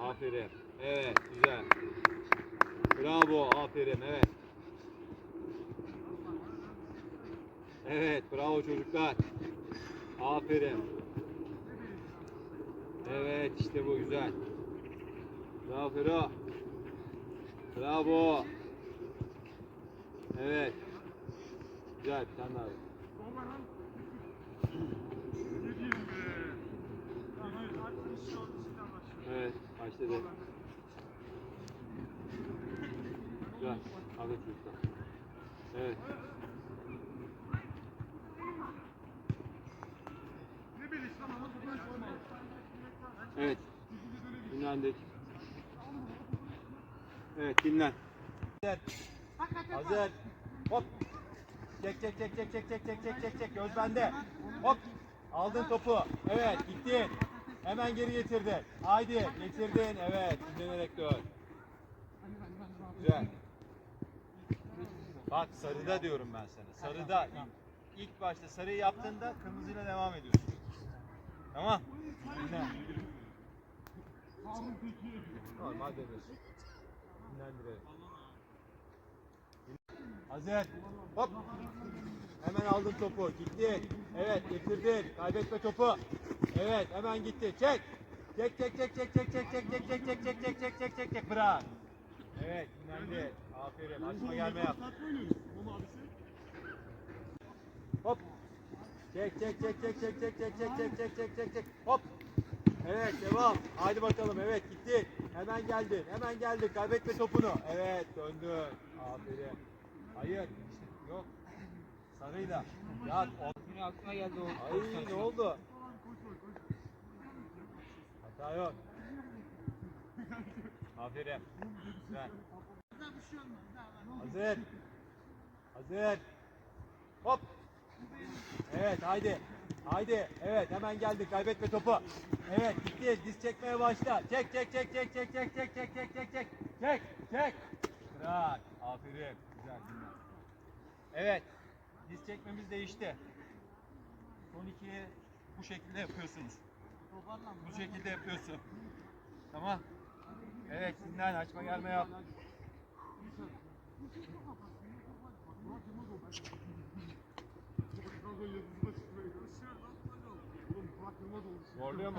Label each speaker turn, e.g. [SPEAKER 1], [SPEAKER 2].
[SPEAKER 1] Aferin. Evet, güzel. Bravo, aferin, evet. Evet, bravo çocuklar. Aferin. Evet, işte bu güzel. Bravo Fero. Bravo. Evet. Güzel, bir tane daha. Başladı. Güzel. Hadi çocuklar. Evet. Evet. Dinlendik. Evet, dinlen. Hazır. Hop. Çek çek çek çek çek çek çek çek çek çek. Göz bende. Hop. Aldın topu. Evet, gittin. Hemen geri getirdin. Haydi, getirdin. Evet, dinlenerek dön. Güzel. Bak sarıda diyorum ben sana. Sarıda ilk, ilk başta sarıyı yaptığında kırmızıyla devam ediyorsun. Tamam? Dinle. Normal. Dinlendirelim. Hazır. Hop. Hemen aldın topu. Gitti. Evet getirdin. Kaybetme topu. Evet hemen gitti. Çek. Çek çek çek çek çek çek çek çek çek çek çek çek çek çek çek çek bırak. Evet dinlendi. Aferin. Açma gelme yap. Hop. Çek çek çek çek çek çek çek çek çek çek çek çek çek. Hop. Evet devam. Haydi bakalım. Evet gitti. Hemen geldin. Hemen geldin. Kaybetme topunu. Evet döndün. Aferin. Hayır. Sarıyla. Ya o...
[SPEAKER 2] Aklıma geldi o.
[SPEAKER 1] Ay ne oldu? Hata yok. Aferin. Güzel. Hazır. Hazır. Hop. Evet haydi. Haydi. Evet hemen geldik. Kaybetme topu. Evet gitti. Diz çekmeye başla. Çek çek çek çek çek çek çek çek çek çek çek. Çek çek. Bırak. Aferin. Güzel. Evet. Diz çekmemiz değişti. Son ikiyi bu şekilde yapıyorsunuz. Bu şekilde yapıyorsun. Tamam. Evet dinlen açma gelme yap. Zorluyor mu?